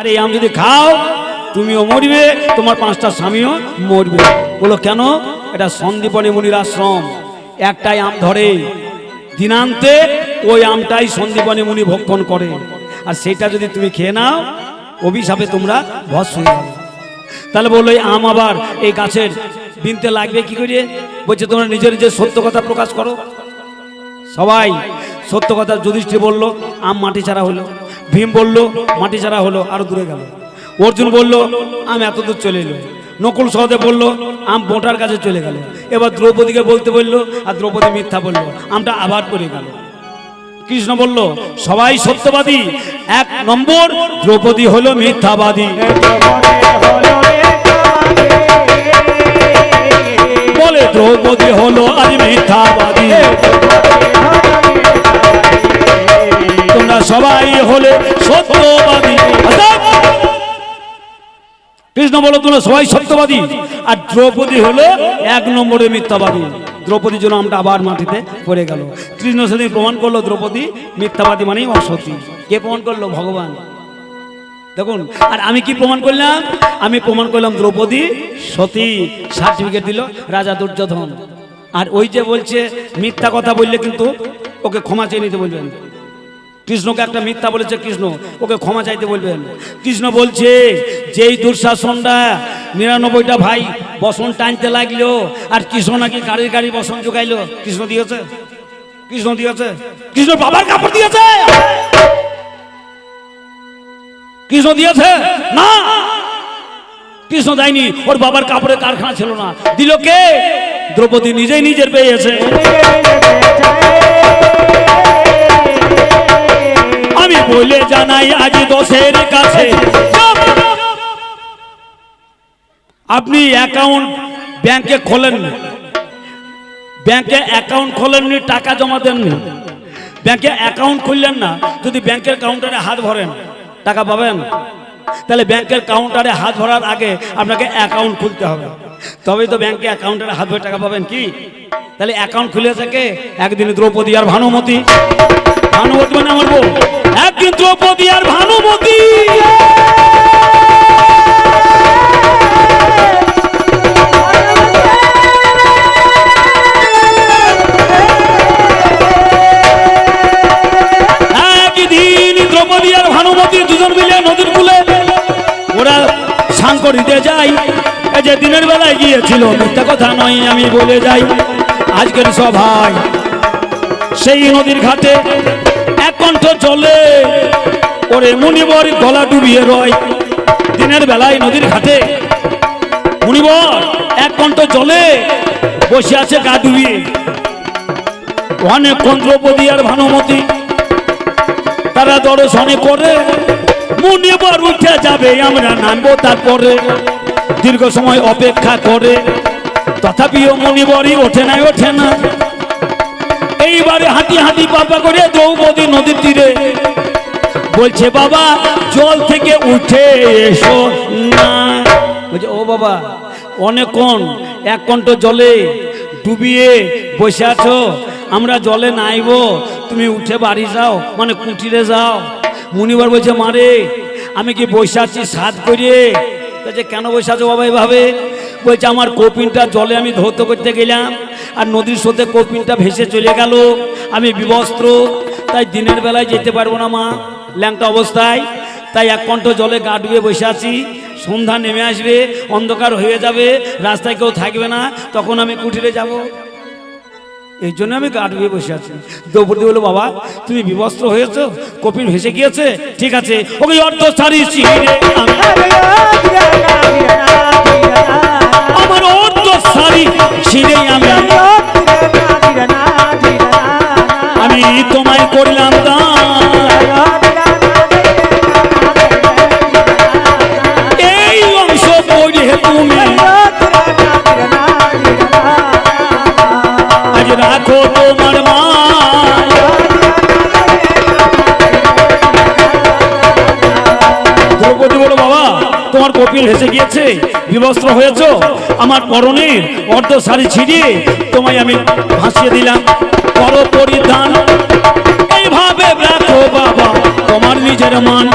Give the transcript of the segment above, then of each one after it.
আর এই আম যদি খাও, তুমিও মরবে, তোমার পাঁচটা স্বামীও মরবে। বলো, কেন? এটা সন্দীপনী মুনির আশ্রম। একটাই আম ধরে। দিনান্তে ওই আমটাই সন্দীপনী মুনি ভক্ষণ করে। আর সেটা যদি তুমি খেয়ে নাও, অভিশাপে তোমরা যাবে। তাহলে বলল এই আম আবার এই গাছের বিনতে লাগবে কি করে? বলছে, তোমরা নিজের নিজের সত্য কথা প্রকাশ করো। সবাই সত্য কথা যুধিষ্ঠির বলল, আম মাটি ছাড়া হলো। ভীম বলল, মাটি ছাড়া হলো, আরও দূরে গেল। অর্জুন বলল, আম এত দূর চলে এলো। নকুল সহদেব বলল, আম বোটার কাছে চলে গেল। এবার দ্রৌপদীকে বলতে বলল, আর দ্রৌপদী মিথ্যা বলল, আমটা আবার পড়ে গেল। কৃষ্ণ বলল, সবাই সত্যবাদী, এক নম্বর, দ্রৌপদী হলো মিথ্যাবাদী। বলে দ্রৌপদী হলো আজ মিথ্যাবাদী। বলো তোমরা সবাই সত্যবাদী। আর দ্রৌপদী হলো এক নম্বরে মিথ্যাবাদী। দ্রৌপদীর জন্য আমরা আবার মাটিতে পড়ে গেল। কৃষ্ণ সেদিন প্রমাণ করল দ্রৌপদী মিথ্যাবাদী মানেই অসতী। কে প্রমাণ করল? ভগবান। দেখুন, আর আমি কি প্রমাণ করলাম? আমি প্রমাণ করলাম দ্রৌপদী সতী। সার্টিফিকেট দিল রাজা দুর্যোধন। আর ওই যে বলছে, মিথ্যা কথা বললে কিন্তু ওকে ক্ষমা চেয়ে নিতে বলবেন। কৃষ্ণকে একটা মিথ্যা বলেছে কৃষ্ণ, ওকে ক্ষমা চাইতে বলবেন। কৃষ্ণ বলছে, যেই দুঃশাসনটা নিরানব্বইটা ভাই বসন টানতে লাগল, আর কৃষ্ণ নাকি গাড়ির গাড়ি বসন জোগাইলো। কৃষ্ণ দিয়েছে? কৃষ্ণ দিয়েছে? কৃষ্ণ বাবার কাপড় দিয়েছে? কৃষ্ণ দিয়েছে? না। কৃষ্ণ দেয়নি, ওর বাবার কাপড়ের কারখানা ছিল না। দিল কে? দ্রৌপদী নিজেই নিজের পেয়েছে বলে জানাই আজ দশের কাছে। আপনি অ্যাকাউন্ট ব্যাংকে খোলেন ব্যাংকে অ্যাকাউন্ট খোলেননি, টাকা জমা দেননি? ব্যাংকে অ্যাকাউন্ট খুললেন না, যদি ব্যাংকের কাউন্টারে হাত ভরেন, টাকা পাবেন? তাহলে ব্যাংকের কাউন্টারে হাত ভরার আগে আপনাকে অ্যাকাউন্ট খুলতে হবে। তবেই তো ব্যাংকে অ্যাকাউন্টারে হাত ভরে টাকা পাবেন কি? তাহলে অ্যাকাউন্ট খুলে থাকে একদিন দ্রৌপদী আর ভানুমতি। ভানুমতি মানে আমার বউ। একদিন দ্রৌপদী আর ভানুমতি। যাই যে দিনের বেলায় কথা নয়, আমি বলে যাই। আজকের সভায় সেই নদীর ঘাটে কণ্ঠ চলে। ওরে মুনিবর গলা ডুবিয়ে রয়। দিনের বেলায় নদীর ঘাটে। মুনিবর, এক কণ্ঠ চলে বসে আছে গা ডুবিয়ে। অনেক দ্রৌপদী আর ভানুমতি, তারা দর্শনে করে। মুনিবর উঠে যাবে, আমরা নামবো তারপরে। দীর্ঘ সময় অপেক্ষা করে। তথাপিও মুনিবরই ওঠে না ওঠে না। এইবারে হাঁটি হাঁটি পাপা করে দ্রৌপদী নদীর তীরে বলছে, বাবা, জল থেকে উঠে এসো না। বলছে, ও বাবা অনেকক্ষণ এক কণ্ঠ জলে ডুবিয়ে বসে আছো। আমরা জলে নাইবো, তুমি উঠে বাড়ি যাও মানে কুটিরে যাও। মুনিবার বলছে মারে আমি কি বসে আছি সাত করিয়ে? কেন বসে আছো বাবা এভাবে? বলছে, আমার কপিনটা জলে আমি ধৌত করতে গেলাম, আর নদীর স্রোতে কপিনটা ভেসে চলে গেল। আমি বিবস্ত্র, তাই দিনের বেলায় যেতে পারব না, মা। ল্যাংটা অবস্থায়, তাই এক কণ্ঠ জলে গা ডুবে বসে আছি। সন্ধ্যা নেমে আসবে, অন্ধকার হয়ে যাবে, রাস্তায় কেউ থাকবে না, তখন আমি কুটিরে যাব। এই জন্য আমি গা ডুবে বসে আছি। দ্রৌপদী বলো বাবা, তুমি বিবস্ত্র হয়েছো কপিন ভেসে গিয়েছে, ঠিক আছে, ওকে অর্ধ সারি ছিঁড়ে আমি আমার সারি ছিঁড়ে আমি আমি তোমায় করলাম এই অংশ পড়ে তুমি। আজ রাখো তোমার মা তোমার কপিল হেসে গিয়েছে, বিবস্ত্র হয়েছ, আমার পরনের অর্ধ শাড়ি ছিঁড়িয়ে তোমায় আমি ভাসিয়ে দিলাম। পর পরিধান এইভাবে রাখো বাবা, তোমার নিজের মান।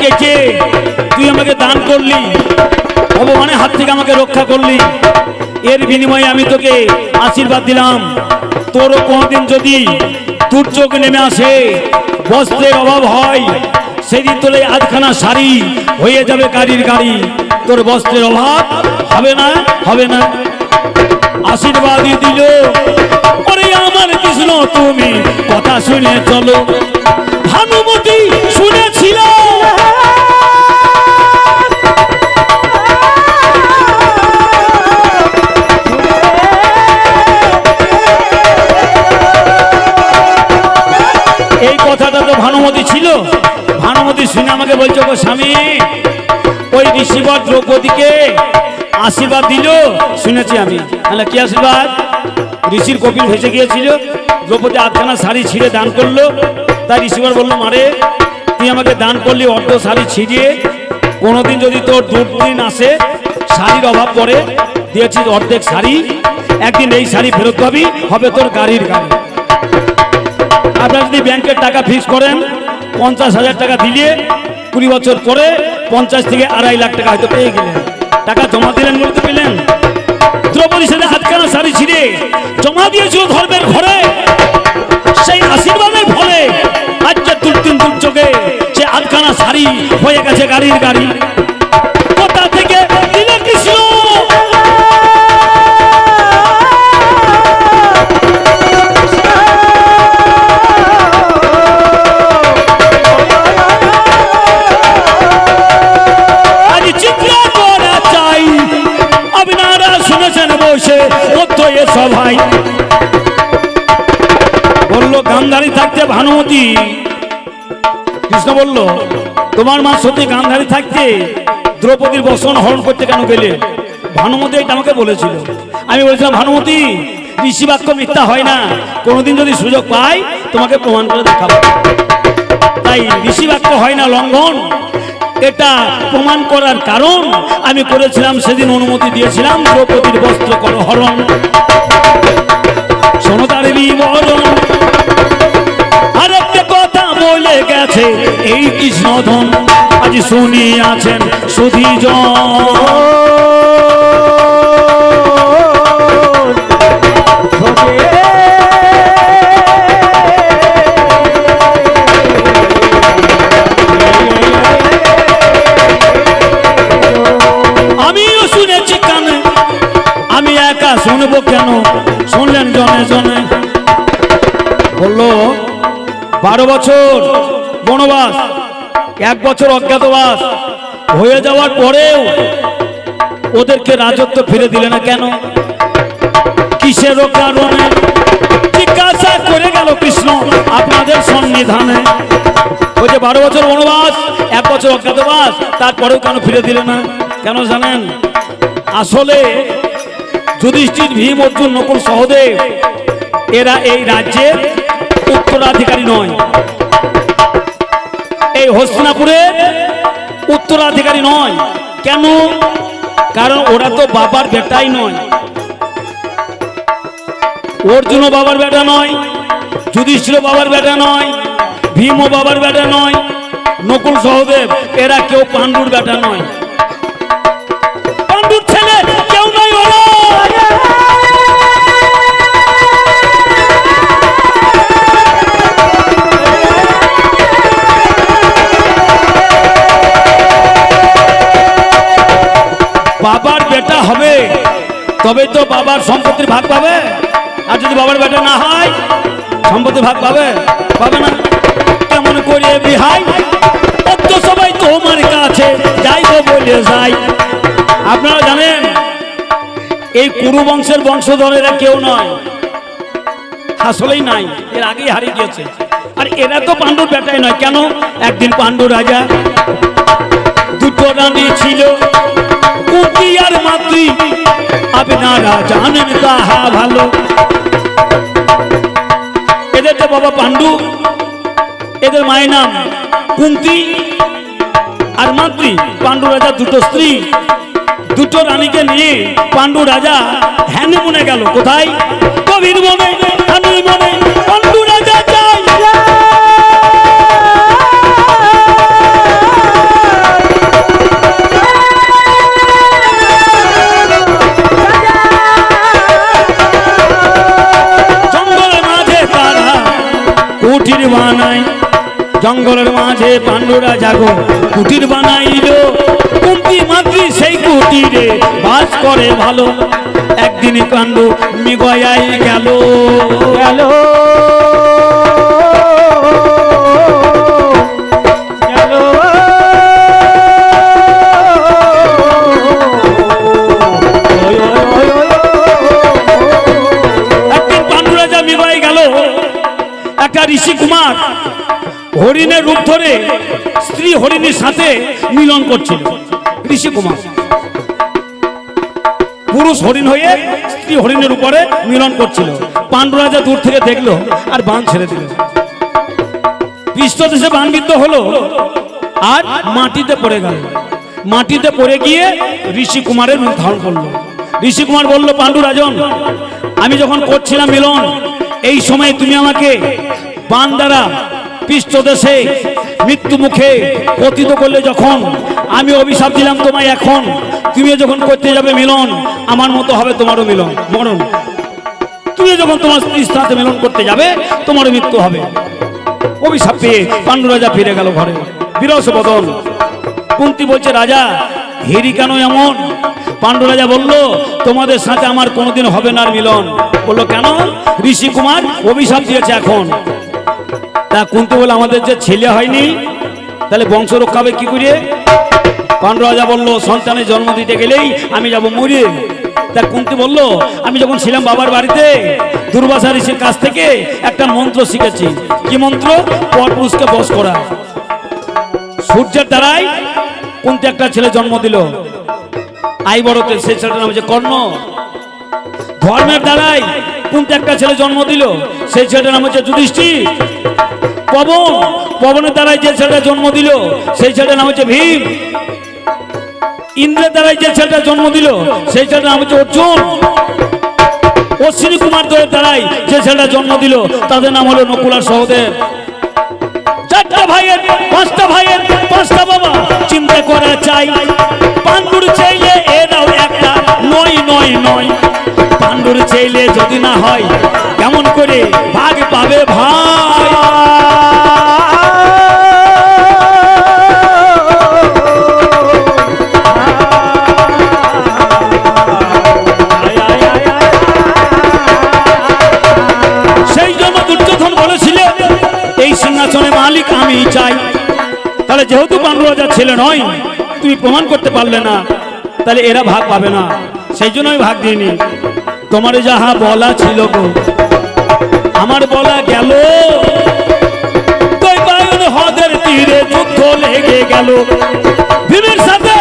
নিজের শাড়ি তুই আমাকে দান করলি। ভগবানের হাত থেকে আমাকে রক্ষা করলি। এর বিনিময়ে আমি তোকে আশীর্বাদ দিলাম। তোরও কোনোদিন যদি দুর্যোগ নেমে আসে, বস্ত্রের অভাব হয়, সেদিন তোর আধখানা শাড়ি হয়ে যাবে গাড়ির গাড়ি। তোর বস্ত্রের অভাব হবে না হবে না। আশীর্বাদই দিল। ওরে আমার কৃষ্ণ, তুমি কথা শুনে চলো। ভানুমতি শুনেছিল শুনে আমাকে বলছো গো স্বামী, ওই ঋষিবর দ্রৌপদীকে আশীর্বাদ দিল? শুনেছি আমি। তাহলে কি আশীর্বাদ? ঋষির কপিল ভেসে গিয়েছিল, দ্রৌপদী আধখানা শাড়ি ছিঁড়ে দান করল। তাই ঋষিবর বলল মারে তুই আমাকে দান করলি অর্ধ শাড়ি ছিঁড়িয়ে। কোনোদিন যদি তোর দুর্দিন আসে, শাড়ির অভাব পড়ে দিয়েছিস অর্ধেক শাড়ি, একদিন এই শাড়ি ফেরত পাবি, হবে তোর গাড়ির গাড়ি। আপনারা যদি ব্যাংকের টাকা ফিক্স করেন পঞ্চাশ হাজার টাকা দিলে কুড়ি বছর পরে পঞ্চাশ থেকে আড়াই লাখ টাকা হয়তো পেয়ে গেলেন। টাকা জমা দিলেন বলতে পেলেন। দ্রৌপদী সেটা হাতখানা শাড়ি ছিঁড়ে জমা দিয়েছিল ধর্মের ঘরে। সেই আশীর্বাদের ফলে আজ যে দুর্দিন দুর্যোগে সে আধখানা শাড়ি হয়ে গেছে গাড়ির গাড়ি। বসে মধ্য এ সভাই বলল, গান্ধারী থাকতে ভানুমতি। কৃষ্ণ বলল, তোমার মা সত্যি গান্ধারী থাকতে দ্রৌপদীর বসন হরণ করতে কেন গেলে? ভানুমতি এটা আমাকে বলেছিল। আমি বলেছিলাম, ভানুমতি ঋষি বাক্য মিথ্যা হয় না। কোনোদিন যদি সুযোগ পাই, তোমাকে প্রমাণ করে দেখাবো। তাই ঋষি বাক্য হয় না লঙ্ঘন এটা প্রমাণ করার কারণ আমি করেছিলাম, সেদিন অনুমতি দিয়েছিলাম, দ্রৌপদীর বস্ত্র কর হরণ। শোনো তার বিবরণ আরেকটা কথা বলে গেছে, এই কৃষ্ণধন। আজ শুনিয়াছেন সুধীজন। বছর বনবাস, এক বছর অজ্ঞাতবাস। হয়ে যাওয়ার পরেও ওদেরকে রাজত্ব ফিরে দিলে না কেন? কিসেরও কারণে? জিজ্ঞাসা করে গেল কৃষ্ণ আপনাদের সন্নিধানে। ওই যে বারো বছর বনবাস, এক বছর অজ্ঞাতবাস, তারপরেও কেন ফিরে দিলে না? কেন জানেন? আসলে যুধিষ্ঠির ভীম অর্জুন নকুল সহদেব, এরা এই রাজ্যের উত্তরাধিকারী নয়। এই হস্তিনাপুরের উত্তরাধিকারী নয়। কেন? কারণ ওরা তো বাবার বেটাই নয়। অর্জুনও বাবার বেটা নয় যুধিষ্ঠির বাবার বেটা নয়, ভীমও বাবার বেটা নয় নকুল সহদেব এরা কেউ পাণ্ডুর বেটা নয়। বাবার বেটা হবে, তবে তো বাবার সম্পত্তির ভাগ পাবে। আর যদি বাবার বেটা না হয়, সম্পত্তির ভাগ পাবে? পাবে না। কেমন করে বিহাই? অত সবাই তোমার কাছে যাইব বলে যাই। আপনারা জানেন, এই কুরু বংশের বংশধরেরা কেউ নয়। আসলেই নাই, এর আগেই হারিয়ে গিয়েছে। আর এরা তো পাণ্ডুর বেটাই নয়। কেন? একদিন পাণ্ডু রাজা দুটো রানী ছিল মাতৃ আপনারা জানেন তাহা ভালো। এদের তো বাবা পাণ্ডু, এদের মায়ের নাম কুন্তি আর মাতৃ পাণ্ডু রাজা দুটো স্ত্রী। দুটো রানীকে নিয়ে পাণ্ডু রাজা হ্যানিমুনে গেল। কোথায়? কবির হানিমুনে পাণ্ডু রাজা পাণ্ডুরা জাগো কুটির বানাইল। কুন্তি মাতৃ সেই কুটিরে বাস করে ভালো। একদিনই কাণ্ড মিগয়াই গেল। একদিন গেল। একটা ঋষি কুমার হরিণের রূপ ধরে স্ত্রী হরিণীর সাথে মিলন করছিল। ঋষি কুমার পুরুষ হরিণ হয়ে স্ত্রী হরিণের উপরে মিলন করছিল। পাণ্ডুরাজা দূর থেকে দেখল আর বান ছেড়ে দিল। পৃষ্ঠদেশে বানবিদ্ধ হলো আর মাটিতে পড়ে গেল। মাটিতে পড়ে গিয়ে ঋষি কুমারের রূপ ধারণ করল। ঋষি কুমার বলল পাণ্ডু রাজন আমি যখন করছিলাম মিলন, এই সময় তুমি আমাকে বান দ্বারা পৃষ্ঠদেশে মৃত্যু মুখে পতিত করলে যখন আমি অভিশাপ দিলাম তোমায় এখন, তুমি যখন করতে যাবে মিলন, আমার মতো হবে তোমারও মিলন, মরণ। তুমি যখন তোমার স্ত্রীর সাথে মিলন করতে যাবে, তোমারও মৃত্যু হবে। অভিশাপ পেয়ে পাণ্ডু রাজা ফিরে গেল ঘরে। বিরস বদল কুন্তি বলছে, রাজা, হেরি কেন এমন? পাণ্ডু রাজা বলল, তোমাদের সাথে আমার কোনোদিন হবে না মিলন। বলল, কেন? ঋষি কুমার অভিশাপ দিয়েছে এখন। তা কুন্তি বলে আমাদের যে ছেলে হয়নি, তাহলে বংশ রক্ষা হবে কি করে? পাণ্ডু রাজা বলল, সন্তানের জন্ম দিতে গেলেই আমি যাব মরে। তা কুন্তি বলল, আমি যখন ছিলাম বাবার বাড়িতে, দুর্বাসা ঋষির কাছ থেকে একটা মন্ত্র শিখেছি। কি মন্ত্র? পরপুরুষকে বশ করা। সূর্যের দ্বারাই কুন্তি একটা ছেলে জন্ম দিল। আই বড়তে সেই ছেলেটার নাম হচ্ছে কর্ণ। ধর্মের দ্বারাই কুন্তি একটা ছেলে জন্ম দিল? সেই ছেলেটার নাম হচ্ছে যুধিষ্ঠির। পবন, পবনের দ্বারাই যে ছেলেটা জন্ম দিল, সেই ছেলেটার নাম হচ্ছে ভীম। ইন্দ্রের দ্বারাই যে ছেলেটা জন্ম দিল, সেই ছেলেটার নাম হচ্ছে অর্জুন। অশ্বিনী কুমার দয়ের দ্বারাই যে ছেলেটা জন্ম দিল, তাদের নাম হলো নকুলার সহদেব। চারটা ভাইয়ের, পাঁচটা ভাইয়ের, পাঁচটা বাবা। চিন্তা করা চাই, পাণ্ডুর চাইলে এরাও একটা নয় নয় নয়। পাণ্ডুর চাইলে যদি না হয়, কেমন করে ভাগ পাবে ভাই? সেই জন্য দুর্যোধন বলেছিল এই সিংহাসনে মালিক আমি চাই। তাহলে যেহেতু পাণ্ডু রাজার ছেলে নয়, তুমি প্রমাণ করতে পারলে না, তাহলে এরা ভাগ পাবে না। সেই জন্য আমি ভাগ দিইনি। তোমার যাহা বলা ছিল গো, আমার বলা গেল। হ্রদের তীরে যুদ্ধ লেগে গেল। ভীমের সাথে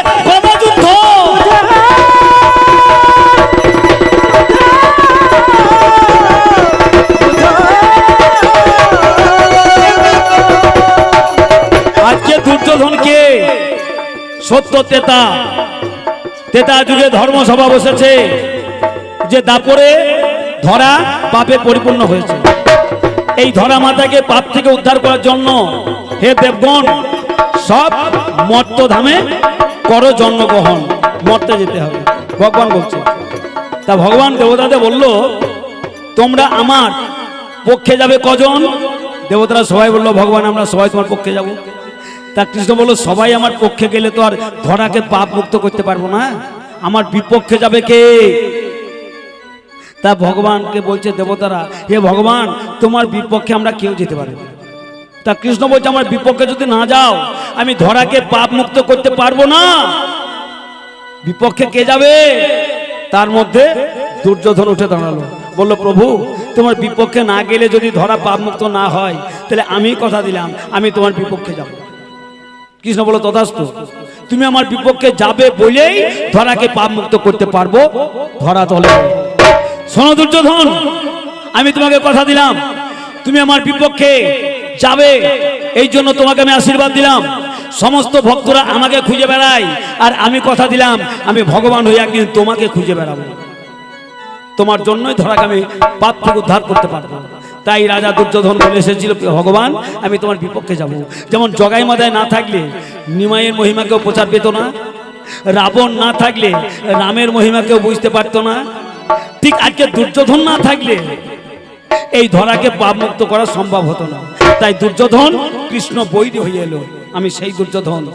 সত্য তেতা। তেতা যুগে ধর্মসভা বসেছে। যে দাপরে ধরা পাপে পরিপূর্ণ হয়েছে। এই ধরা মাতাকে পাপ থেকে উদ্ধার করার জন্য হে দেবগণ, সব মর্ত ধামে করো জন্মগ্রহণ, মর্তে যেতে হবে। ভগবান বলছে, তা ভগবান দেবতাদের বলল, তোমরা আমার পক্ষে যাবে কজন? দেবতারা সবাই বলল, ভগবান, আমরা সবাই তোমার পক্ষে যাব। তা কৃষ্ণ বলল, সবাই আমার পক্ষে গেলে তো আর ধরাকে পাপ মুক্ত করতে পারব না। আমার বিপক্ষে যাবে কে? তা ভগবানকে বলছে, দেবতারা, হে ভগবান, তোমার বিপক্ষে আমরা কেউ যেতে পারি তা কৃষ্ণ বলছে, আমার বিপক্ষে যদি না যাও, আমি ধরাকে পাপ মুক্ত করতে পারব না। বিপক্ষে কে যাবে? তার মধ্যে দুর্যোধন উঠে দাঁড়াল। বলল, প্রভু, তোমার বিপক্ষে না গেলে যদি ধরা পাপ মুক্ত না হয়, তাহলে আমি কথা দিলাম, আমি তোমার বিপক্ষে যাব। কৃষ্ণ বলো তথাস্তু, তুমি আমার বিপক্ষে যাবে বলেই ধরাকে পাপ মুক্ত করতে পারব? ধরা তলে শোনো দুর্যোধন, আমি তোমাকে কথা দিলাম। তুমি আমার বিপক্ষে যাবে, এই জন্য তোমাকে আমি আশীর্বাদ দিলাম। সমস্ত ভক্তরা আমাকে খুঁজে বেড়ায়, আর আমি কথা দিলাম, আমি ভগবান হয়ে একদিন তোমাকে খুঁজে বেড়াবো। তোমার জন্যই ধরাকে আমি পাপ থেকে উদ্ধার করতে পারব। তাই রাজা দুর্যোধন বলে এসেছিল ভগবান, আমি তোমার বিপক্ষে যাব। যেমন জগাই মাদায় না থাকলে নিমাইয়ের মহিমাকেও প্রচার পেত না, রাবণ না থাকলে রামের মহিমাকেও বুঝতে পারতো না ঠিক আজকে দুর্যোধন না থাকলে এই ধরাকে পাপ মুক্ত করা সম্ভব হতো না। তাই দুর্যোধন কৃষ্ণ বৈরী হয়ে এলো। আমি সেই দুর্যোধন।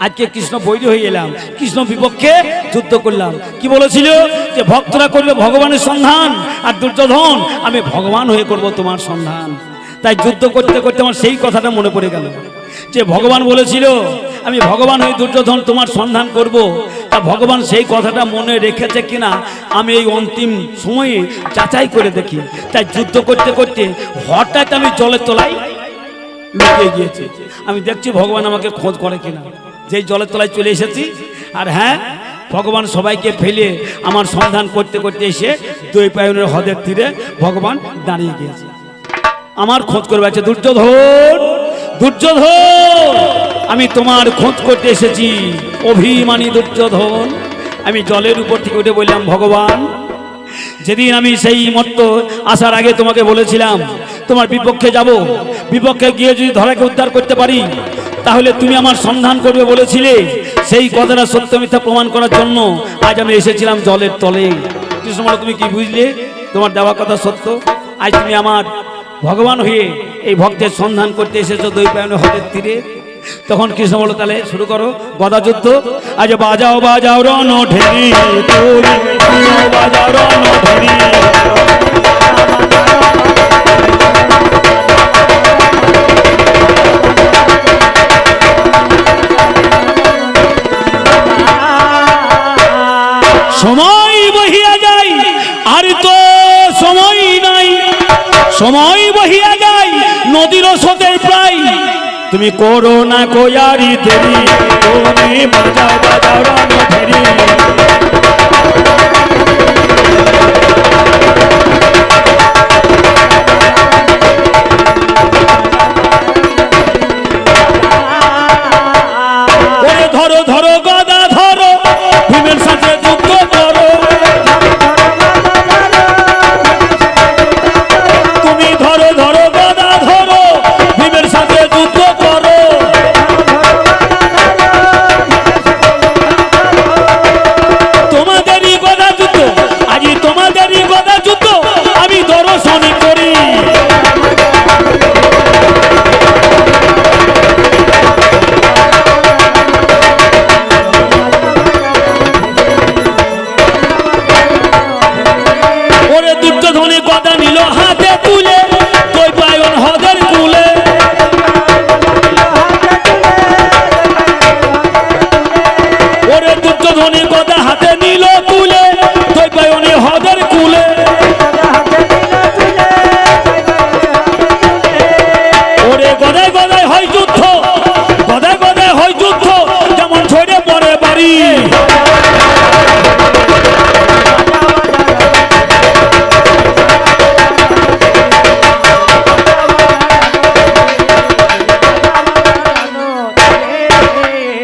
আজকে কৃষ্ণ বৈরী হয়ে এলাম। কৃষ্ণ বিপক্ষে যুদ্ধ করলাম। কি বলেছিল? যে ভক্তরা করবে ভগবানের সন্ধান, আর দুর্যোধন, আমি ভগবান হয়ে করব তোমার সন্ধান। তাই যুদ্ধ করতে করতে আমার সেই কথাটা মনে পড়ে গেল। যে ভগবান বলেছিল আমি ভগবান হয়ে দুর্যোধন তোমার সন্ধান করব। তা ভগবান সেই কথাটা মনে রেখেছে কিনা, আমি এই অন্তিম সময়ে যাচাই করে দেখি। তাই যুদ্ধ করতে করতে হঠাৎ আমি জলের তলায় লুকিয়ে গিয়েছে। আমি দেখছি ভগবান আমাকে খোঁজ করে কিনা। যেই জলের তলায় চলে এসেছি, আর হ্যাঁ ভগবান সবাইকে ফেলে আমার সন্ধান করতে করতে এসে দুই পায়নের হ্রদের তীরে ভগবান দাঁড়িয়ে গিয়েছে। আমার খোঁজ করবে আছে দুর্যোধন দুর্যোধন! আমি তোমার খোঁজ করতে এসেছি, অভিমানী দুর্যোধন। আমি জলের উপর থেকে উঠে বললাম, ভগবান, যেদিন আমি সেই মত্ত আসার আগে তোমাকে বলেছিলাম, তোমার বিপক্ষে যাব, বিপক্ষে গিয়ে যদি ধরাকে উদ্ধার করতে পারি, তাহলে তুমি আমার সন্ধান করবে বলেছিলে। সেই কথাটা সত্য মিথ্যা প্রমাণ করার জন্য আজ আমি এসেছিলাম জলের তলে। কৃষ্ণমালা তুমি কি বুঝলে? তোমার দেওয়া কথা সত্য। আজ তুমি আমার ভগবান হয়ে এই ভক্তের সন্ধান করতে এসেছ দই পায়নের হ্রদের তীরে। তখন কৃষ্ণ বলো তাহলে? শুরু করো। গদা যুদ্ধ। আজ বাজাও বাজাও, রণ ঢেরি সময় বহিয়া যায়। আর তো সময় নাই। সময় বহিয়া যায় নদীর সাথে প্রায় তুমি করো না কোয়ারি দেরি তুমি বাজাও বাজাও রণ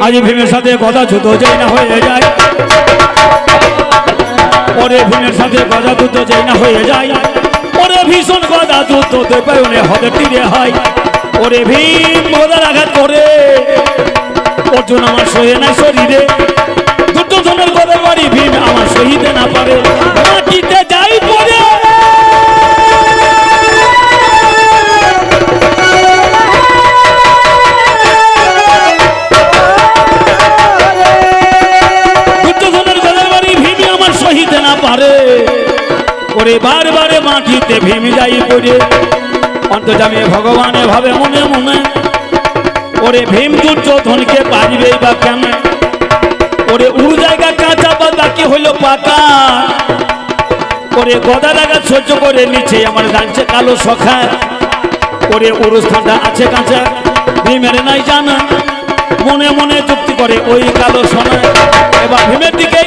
আজ ভীমের সাথে কথা যুদ্ধ যাই না হয়ে যায় ওরে ভীমের সাথে গদা যুদ্ধ যাই না হয়ে যায় ওরে ভীষণ গজা গদা যুদ্ধ দেবায়নে হদের তীরে হয়। ওরে ভীম গদার আঘাত করে, অর্জুন আমার সহে নাই শরীরে মাটিতে ভীম যাই পড়ে অন্তর্জামে ভগবানে ভাবে মনে মনে। ওরে ভীম দুর্যোধনকে পারিবে বা কেন ওরে উড়ু জায়গা কাঁচা বা বাকি হইল পাকা ওরে গদা লাগা সহ্য করে নিচে আমার জানছে কালো সখা ওরে উরুস্থানটা আছে কাঁচা, ভীমের নাই জানা। মনে মনে যুক্তি করে ওই কালো সোনা এবার ভীমের দিকে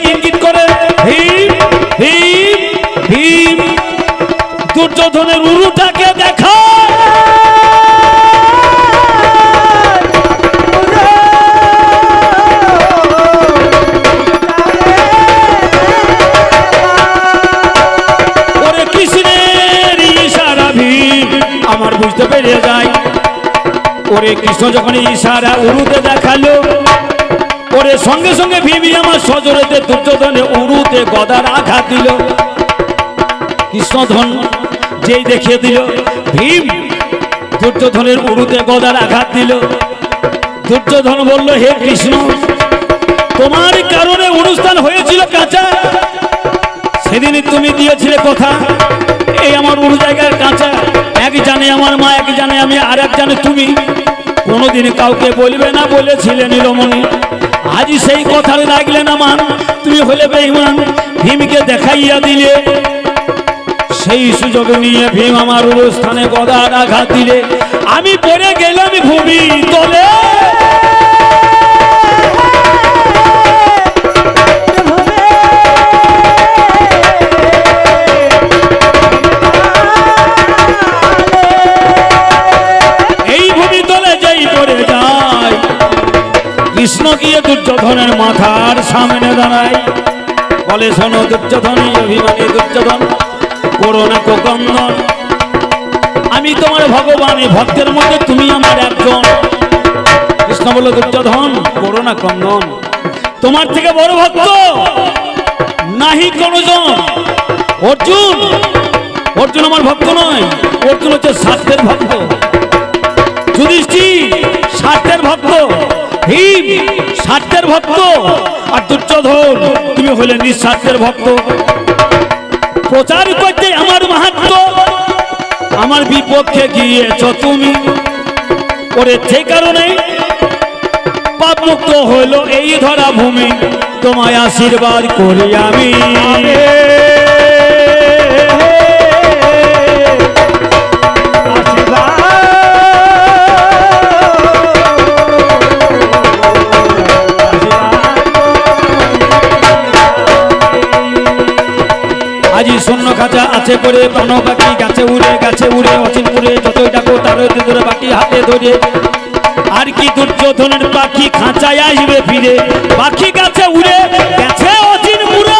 কৃষ্ণ যখন ইশারা উরুতে দেখাল পরে সঙ্গে সঙ্গে ভীমি আমার সজরেতে দুর্যোধনে উরুতে গদার আঘাত দিল। কৃষ্ণধন যেই দেখিয়ে দিল, ভীম দুর্যোধনের উরুতে গদার আঘাত দিল। দুর্যোধন বলল, হে কৃষ্ণ, তোমার কারণে অনুষ্ঠান হয়েছিল কাঁচা। সেদিনই তুমি দিয়েছিলে কথা, এই আমার উড়ু জায়গার কাঁচা। এক জানে আমার মা, এক জানে আমি, আর এক জানে তুমি। কোনোদিন কাউকে বলবে না বলেছিলে নীলমণি। আজ সেই কথার লাগলে না মান, তুমি হলে বেইমান ভীমকে দেখাইয়া দিলে। সেই সুযোগ নিয়ে ভীম আমার অনুষ্ঠানে গদার আঘাত দিলে। আমি পড়ে গেলাম ভূমি তলে। কৃষ্ণ গিয়ে দুর্যোধনের মাথার সামনে দাঁড়ায়। বলে, শোনো দুর্যোধনী অভিমানী দুর্যোধন, করোনা কোকন্দন আমি তোমার ভগবান এই ভক্তের মধ্যে তুমি আমার একজন। কৃষ্ণ বলল, দুর্যোধন, করোনা কন্দন তোমার থেকে বড় ভক্ত নাহি কোনজন। অর্জুন অর্জুন আমার ভক্ত নয়, অর্জুন হচ্ছে স্বার্থের ভক্ত। যুধিষ্ঠির স্বার্থের ভক্ত। ভীম স্বার্থের ভক্ত। আর দুর্যোধন, তুমি হলে নিঃস্বার্থের ভক্ত। প্রচার করতে আমার মাহাত্ম। আমার বিপক্ষে গিয়েছ তুমি। ওরে সেই কারণে পাপ মুক্ত হলো এই ধরা ভূমি। তোমায় আশীর্বাদ করি আমি। শূন্য খাঁচা আছে করে বন পাখি গাছে উড়ে গাছে উড়ে, অচিন উড়ে যতই ডাকো তারই ধরে বাকি হাতে ধরে। আর কি দুর্যোধনের পাখি খাঁচায় আসবে ফিরে? পাখি গাছে উড়ে, গেছে অচিন উড়ে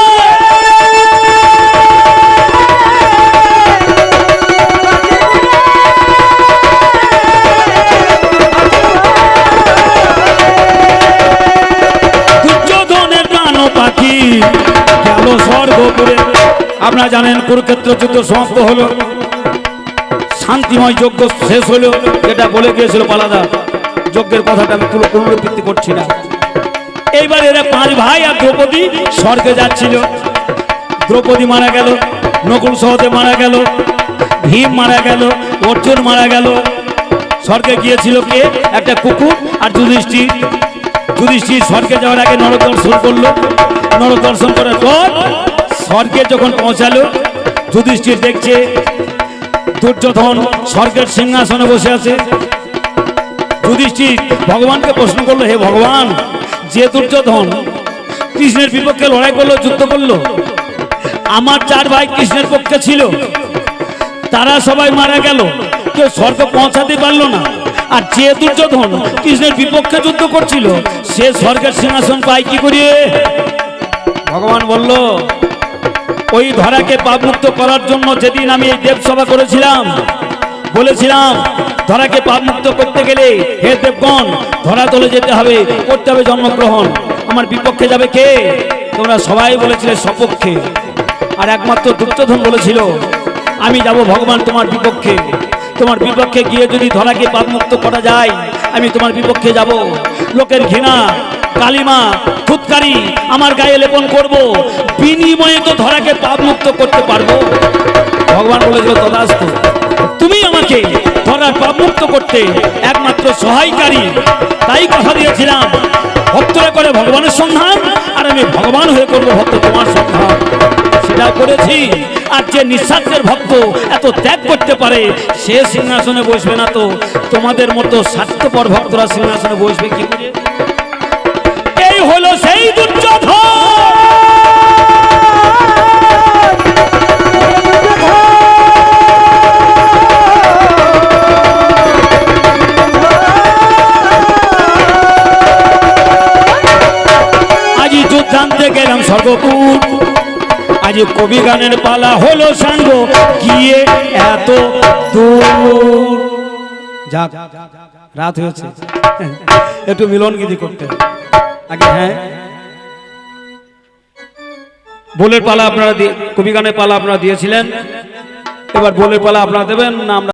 প্রাণ পাখি গেল স্বর্গপুরে। আপনারা জানেন কুরুক্ষেত্র যুদ্ধ সমাপ্ত হলো। শান্তিময় যজ্ঞ শেষ হলো। যেটা বলে গিয়েছিল পালাদা, যজ্ঞের কথাটা আমি তুলো পুনরাবৃত্তি করছি না। এইবার এরা পাঁচ ভাই আর দ্রৌপদী স্বর্গে যাচ্ছিল। দ্রৌপদী মারা গেল, নকুল সহদে মারা গেল, ভীম মারা গেল, অর্জুন মারা গেল। স্বর্গে গিয়েছিল কে? একটা কুকুর আর যুধিষ্ঠির। যুধিষ্ঠির স্বর্গে যাওয়ার আগে নরক দর্শন করল। নরক দর্শন করার পর স্বর্গে যখন পৌঁছালো, যুধিষ্ঠির দেখছে দুর্যোধন স্বর্গের সিংহাসনে বসে আছে। যুধিষ্ঠির ভগবানকে প্রশ্ন করল, হে ভগবান, যে দুর্যোধন কৃষ্ণের বিপক্ষে লড়াই করল, যুদ্ধ করল, আমার চার ভাই কৃষ্ণের পক্ষে ছিল, তারা সবাই মারা গেল, কেউ স্বর্গ পৌঁছাতে পারল না। আর যে দুর্যোধন কৃষ্ণের বিপক্ষে যুদ্ধ করছিল, সে স্বর্গের সিংহাসন পায় কি করিয়ে? ভগবান বলল ওই ধরাকে পাপমুক্ত করার জন্য যেদিন আমি এই দেবসভা করেছিলাম, বলেছিলাম, ধরাকে পাপমুক্ত করতে গেলে হে দেবগণ, ধরা তলে যেতে হবে, করতে হবে জন্মগ্রহণ। আমার বিপক্ষে যাবে কে? তোমরা সবাই বলেছিলে সপক্ষে। আর একমাত্র দুর্যোধন বলেছিল, আমি যাব ভগবান তোমার বিপক্ষে। তোমার বিপক্ষে গিয়ে যদি ধরাকে পাপমুক্ত করা যায় আমি তোমার বিপক্ষে যাব। লোকের ঘৃণা, কালিমা ফুৎকারি আমার গায়ে লেপন করব। বিনিময়ে তো ধরাকে পাপ মুক্ত করতে পারব। ভগবান বলেছিল, তদাস্তু, তুমি আমাকে ধরার পাপ মুক্ত করতে একমাত্র সহায়কারী। তাই কথা দিয়েছিলাম, ভক্তরা করে ভগবানের সন্ধান, আর আমি ভগবান হয়ে করব ভক্ত তোমার সন্ধান। সেটা করেছি। আর যে নিঃস্বার্থের ভক্ত এত ত্যাগ করতে পারে, সে সিংহাসনে বসবে না তো? তোমাদের মতো স্বার্থপর ভক্তরা সিংহাসনে বসবে কি করে? এই হলো সেই দুর্যোধন! সর্বপুর আজ কবি গানের পালা হলো সাঙ্গ। গিয়ে এত দূর। যাক, রাত হয়েছে। একটু মিলন গীতি করতে। আগে হ্যাঁ। বোলের পালা আপনারা কবি গানের পালা আপনারা দিয়েছিলেন। এবার বোলের পালা আপনারা দেবেন। না আমরা